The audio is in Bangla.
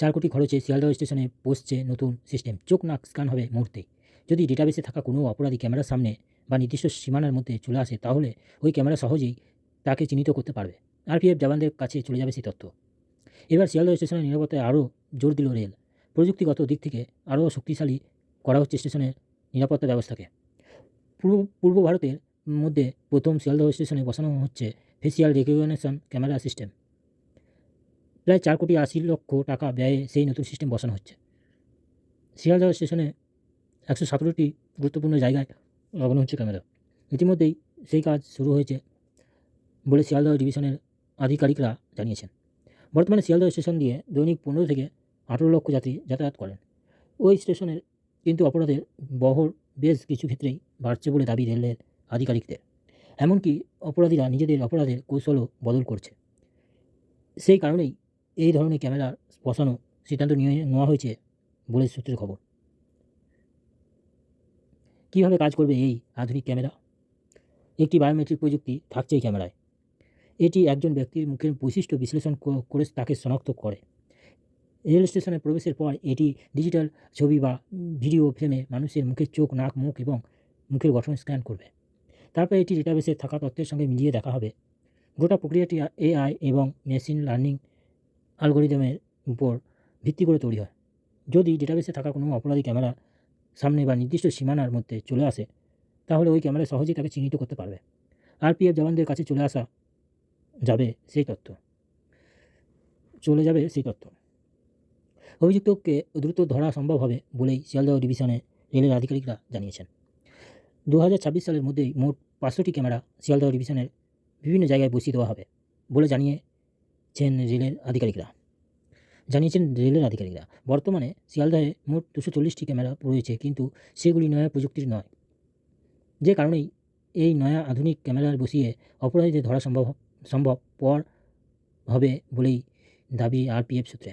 চার কোটি খরচে শিয়ালদহ স্টেশনে বসছে নতুন সিস্টেম। চোখ নাক স্ক্যান হবে মুহূর্তে যদি ডেটাবেসে থাকা কোনো অপরাধী ক্যামেরার সামনে বা নির্দিষ্ট সীমানার মধ্যে চলে আসে, তাহলে ওই ক্যামেরা সহজেই তাকে চিহ্নিত করতে পারবে। আরপিএফ জওয়ানদের কাছে চলে যাবে সেই তথ্য। এবার শিয়ালদহ স্টেশনের নিরাপত্তায় আরও জোর দিল রেল। প্রযুক্তিগত দিক থেকে আরও শক্তিশালী করা হচ্ছে স্টেশনের নিরাপত্তা ব্যবস্থাকে। পূর্ব পূর্ব ভারতের মধ্যে প্রথম শিয়ালদহ স্টেশনে বসানো হচ্ছে ফেসিয়াল রেকগনিশন ক্যামেরা সিস্টেম প্রায় চার কোটি আশি লক্ষ টাকা ব্যয়ে সেই নতুন সিস্টেম বসানো হচ্ছে। শিয়ালদহ স্টেশনে একশো সতেরোটি গুরুত্বপূর্ণ জায়গায় লাগানো হচ্ছে ক্যামেরা ইতিমধ্যেই সেই কাজ শুরু হয়েছে বলে শিয়ালদহ ডিভিশনের আধিকারিকরা জানিয়েছেন। বর্তমানে শিয়ালদহ স্টেশন দিয়ে দৈনিক পনেরো থেকে আঠেরো লক্ষ যাত্রী যাতায়াত করেন। ওই স্টেশনের কিন্তু অপরাধের বহর বেশ কিছু ক্ষেত্রেই বাড়ছে বলে দাবি রেলের আধিকারিকদের। এমনকি অপরাধীরা নিজেদের অপরাধের কৌশলও বদল করছে। সেই কারণেই এই ধরনের ক্যামেরা বসানো সিদ্ধান্ত নিয়ে নেওয়া হয়েছে বলে সূত্রের খবর। কীভাবে কাজ করবে এই আধুনিক ক্যামেরা? একটি বায়োমেট্রিক প্রযুক্তি থাকছে এই ক্যামেরায়। এটি একজন ব্যক্তির মুখের বৈশিষ্ট্য বিশ্লেষণ করে তাকে শনাক্ত করে। রেল স্টেশনে প্রবেশের পর এটি ডিজিটাল ছবি বা ভিডিও ফ্রেমে মানুষের মুখের চোখ, নাক, মুখ এবং মুখের গঠন স্ক্যান করবে। তারপর এটি ডেটাবেসে থাকা তথ্যের সঙ্গে মিলিয়ে দেখা হবে। গোটা প্রক্রিয়াটি এআই এবং মেশিন লার্নিং অ্যালগোরিদমের উপর ভিত্তি করে তৈরি হয়। যদি ডেটাবেসে থাকা কোনো অপরাধী ক্যামেরা সামনে বা নির্দিষ্ট সীমানার মধ্যে চলে আসে, তাহলে ওই ক্যামেরা সহজেই তাকে চিহ্নিত করতে পারবে। আরপিএফ জওয়ানদের কাছে চলে আসা যাবে সেই তথ্য। চলে যাবে সেই তথ্য। অভিযুক্তকে দ্রুত ধরা সম্ভব হবে বলেই শিয়ালদহ ডিভিশনে রেলের আধিকারিকরা জানিয়েছেন। দু হাজার ছাব্বিশ সালের মধ্যেই মোট পাঁচশোটি ক্যামেরা শিয়ালদহ ডিভিশনের বিভিন্ন জায়গায় বসিয়ে দেওয়া হবে বলে জানিয়েছেন রেলের আধিকারিকরা। জানিয়েছেন রেলের আধিকারিকরা। বর্তমানে শিয়ালদহে মোট দুশো চল্লিশটি ক্যামেরা রয়েছে, কিন্তু সেগুলি নয়া প্রযুক্তির নয়। যে কারণেই এই নয়া আধুনিক ক্যামেরার বসিয়ে অপরাধীদের ধরা সম্ভব সম্ভব পর হবে বলেই দাবি আরপিএফ সূত্রে।